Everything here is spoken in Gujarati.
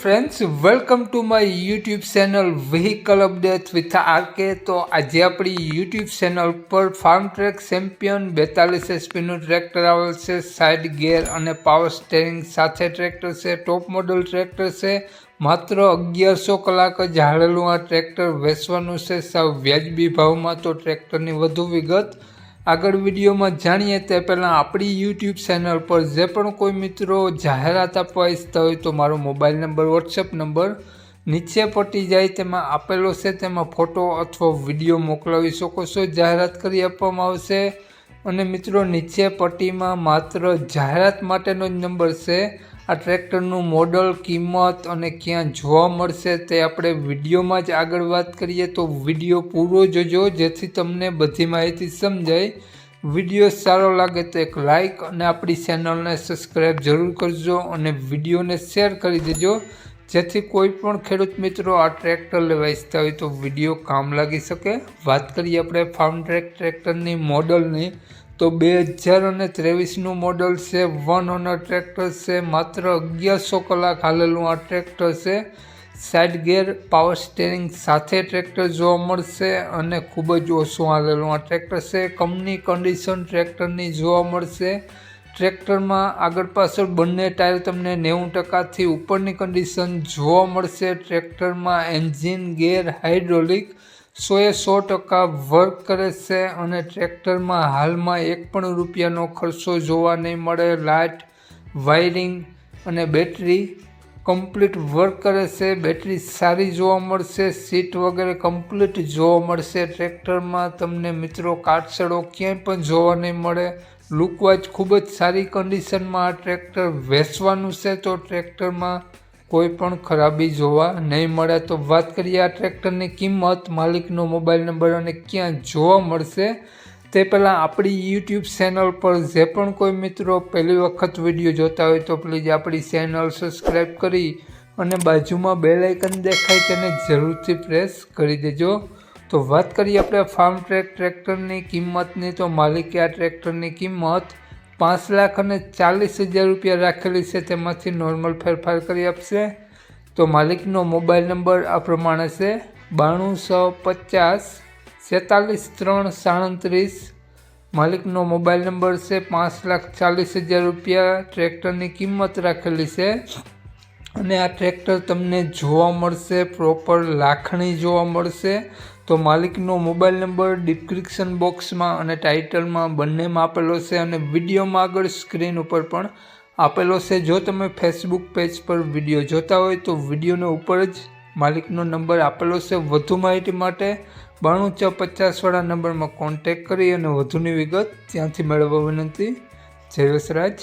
Friends welcome to my YouTube channel vehicle update with RK તો આજે આપણી યુટ્યુબ ચેનલ પર ફાર્મ ટ્રેક ચેમ્પિયન બેતાલીસ એસપીનું ટ્રેક્ટર આવેલ છે સાઇડ ગેર અને પાવર સ્ટેરિંગ સાથે ટ્રેક્ટર છે ટોપ મોડલ ટ્રેક્ટર છે. માત્ર અગિયારસો કલાક જ હાલેલું આ ટ્રેક્ટર વેચવાનું છે. સાવ વ્યાજબી ભાવમાં તો ટ્રેક્ટરની વધુ વિગત આગળ વિડીયોમાં જાણીએ તે પહેલાં આપણી યુટ્યુબ ચેનલ પર જે પણ કોઈ મિત્રો જાહેરાત આપવા ઈચ્છતા હોય તો મારો મોબાઈલ નંબર વોટ્સએપ નંબર નીચે પટી જાય તેમાં આપેલો છે. તેમાં ફોટો અથવા વીડિયો મોકલાવી શકો છો. જાહેરાત કરી આપવામાં આવશે. અને મિત્રો, નીચે પટ્ટીમાં માત્ર જાહેરાત માટેનો જ નંબર છે. આ ટ્રેક્ટરનું મોડલ, કિંમત અને ક્યાં જોવા મળશે તે આપણે વિડીયોમાં જ આગળ વાત કરીએ તો વીડિયો પૂરો જોજો, જેથી તમને બધી માહિતી સમજાય. વીડિયો સારો લાગે તો એક લાઈક અને આપણી ચેનલને સબસ્ક્રાઈબ જરૂર કરજો અને વિડીયોને શેર કરી દેજો. જેથી કોઈ પણ ખેડૂત મિત્રો આ ટ્રેક્ટર લેવા ઈચ્છતા હોય તો વીડિયો કામ લાગી શકે. વાત કરીએ આપણે ફાર્મ ટ્રેક ટ્રેક્ટરની મોડલની. તો બે હજાર અને ત્રેવીસનું મોડલ છે, વન ઓનર ટ્રેક્ટર છે, માત્ર અગિયારસો કલાક હાલેલું આ ટ્રેક્ટર છે. સાઇડ ગેર પાવર સ્ટેરિંગ સાથે ટ્રેક્ટર જોવા મળશે અને ખૂબ જ ઓછું હાલેલું આ ટ્રેક્ટર છે. કંપની કન્ડિશન ટ્રેક્ટરની જોવા મળશે. ટ્રેક્ટરમાં આગળ પાછળ બંને ટાયર તમને નેવું ટકાથી ઉપરની કન્ડિશન જોવા મળશે. ટ્રેક્ટરમાં એન્જિન ગેર હાઇડ્રોલિક સોએ સો ટકા વર્ક કરે છે અને ટ્રેક્ટરમાં હાલમાં એક પણ રૂપિયાનો ખર્ચો જોવા નહીં મળે. લાઇટ, વાયરિંગ અને બેટરી કમ્પ્લીટ વર્ક કરે છે. બેટરી સારી જોવા મળશે, સીટ વગેરે કમ્પ્લીટ જોવા મળશે. ટ્રેક્ટરમાં તમને મિત્રો કાટસડો ક્યાંય પણ જોવા નહીં મળે. લુકવાઇઝ ખૂબ જ સારી કન્ડિશનમાં આ ટ્રેક્ટર વેચવાનું છે. તો ટ્રેક્ટરમાં કોઈ પણ ખરાબી જોવા નહીં મળે તો વાત કરીએ આ ટ્રેક્ટરની કિંમત, માલિકનો મોબાઈલ નંબર અને ક્યાં જોવા મળશે તે પહેલાં આપણી યુટ્યુબ ચેનલ પર જે પણ કોઈ મિત્રો પહેલી વખત વીડિયો જોતા હોય તો પ્લીઝ આપણી ચેનલ સબસ્ક્રાઈબ કરી અને બાજુમાં બે લાઇકન દેખાય તેને જરૂરથી પ્રેસ કરી દેજો. તો વાત કરીએ આપણે ફાર્મ ટ્રેક ટ્રેક્ટરની કિંમતની, તો માલિકે આ ટ્રેક્ટરની કિંમત પાંચ લાખ અને ચાલીસ હજાર રૂપિયા રાખેલી છે. તેમાંથી નોર્મલ ફેરફાર કરી આપશે. તો માલિકનો મોબાઈલ નંબર આ પ્રમાણે છે. બાણું સો પચાસ, છેતાલીસ, ત્રણ, સાડત્રીસ. માલિકનો મોબાઈલ નંબર છે પાંચ લાખ ચાલીસ હજાર રૂપિયા. ટ્રેક્ટરની કિંમત રાખેલી છે. અને આ ટ્રેક્ટર તમને જોવા મળશે પ્રોપર લાખણી જોવા મળશે. તો માલિકનો મોબાઈલ નંબર ડિસ્ક્રિપ્શન બોક્સમાં અને ટાઇટલમાં બંનેમાં આપેલો છે અને વિડીયોમાં આગળ સ્ક્રીન ઉપર પણ આપેલો છે. જો તમે ફેસબુક પેજ પર વીડિયો જોતા હોય તો વિડીયોને ઉપર જ માલિકનો નંબર આપેલો છે. વધુ માહિતી માટે બાણું છ પચાસવાળા નંબરમાં કોન્ટેક કરી અને વધુની વિગત ત્યાંથી મેળવવા વિનંતી. જય વસરાજ.